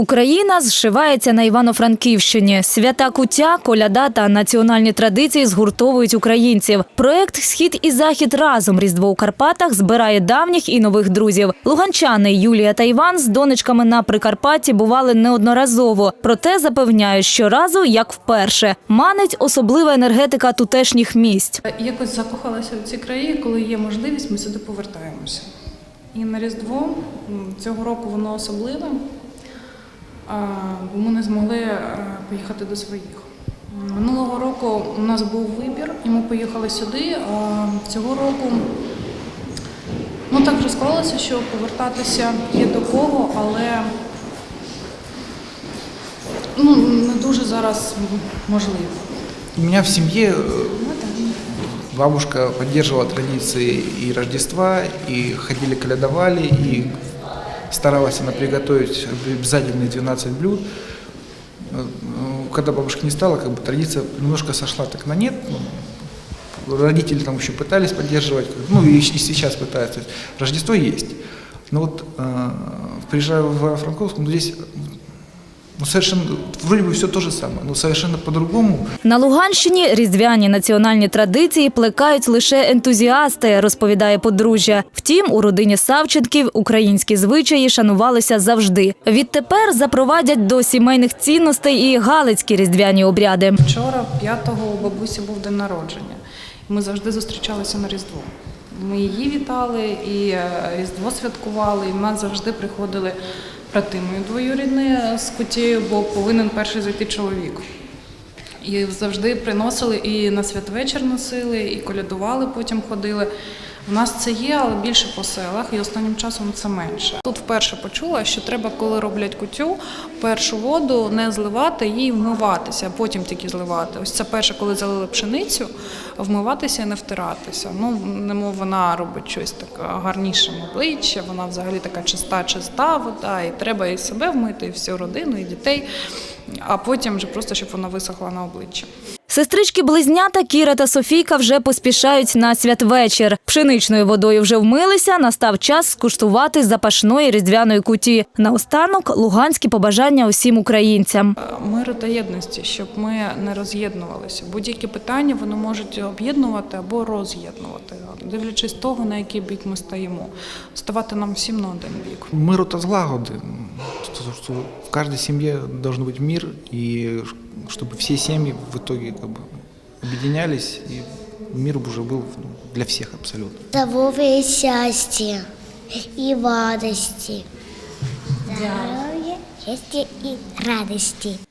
Україна зшивається на Івано-Франківщині. Свята куття, коляда та національні традиції згуртовують українців. Проект Схід і захід разом Різдво у Карпатах збирає давніх і нових друзів. Луганчани Юлія та Іван з донечками на Прикарпатті бували неодноразово. Проте запевняють, щоразу як вперше. Манить особлива енергетика тутешніх місць. Якось закохалася в ці краї, коли є можливість, ми сюди повертаємося. І на Різдво цього року воно особливе, бо ми не змогли е, поїхати до своїх. Минулого року у нас був вибір, і ми поїхали сюди. Цього року ну так вже склалося, що повертатися є до кого, але ну, не дуже зараз можливо. У меня в семье э, бабушка поддерживала традиции и Рождества, и ходили колядовали, и старалась она приготовить обязательные 12 блюд. Э, Когда бабушки не стало, как бы традиция немножко сошла так на нет. Ну, Родители там еще пытались поддерживать, ну и, и сейчас пытаются. Рождество есть. Но вот э, приезжаю в Франковск, ну здесь ну, совершенно, вроде бы все то же самое, но совершенно по-другому. На Луганщині різдвяні національні традиції плекають лише ентузіасти, розповідає подружжя. Втім, у родині Савченків українські звичаї шанувалися завжди. Відтепер запровадять до сімейних цінностей і галицькі різдвяні обряди. Вчора, 5-го, у бабусі був день народження. Ми завжди зустрічалися на Різдво. Ми її вітали і е, Різдво святкували, і в нас завжди приходили брати двоюрідною з кутією, бо повинен перший зайти чоловік. І завжди приносили і на святвечір носили, і колядували, потім ходили. У нас це є, але більше по селах, і останнім часом це менше. Тут вперше почула, що треба, коли роблять кутю, першу воду не зливати, їй вмиватися, а потім тільки зливати. Ось це перше, коли залили пшеницю, вмиватися і не втиратися. Ну, немов вона робить щось таке гарнішим обличчя, вона взагалі така чиста, чиста вода, і треба і себе вмити, і всю родину, і дітей, а потім вже просто, щоб вона висохла на обличчі. Сестрички-близнята Кіра та Софійка вже поспішають на святвечір. Пшеничною водою вже вмилися. Настав час скуштувати запашної різдвяної куті. Наостанок луганські побажання усім українцям. миру та єдності, щоб ми не роз'єднувалися. Будь-які питання вони можуть об'єднувати або роз'єднувати, дивлячись того, на який бік ми стаємо. Ставати нам всім на один бік. Миру та злагоди. Что, что в каждой семье должен быть мир, и чтобы все семьи в итоге как бы объединялись, и мир уже был ну, для всех абсолютно. Здоровья, счастья и радости. Здоровья, счастья и радости.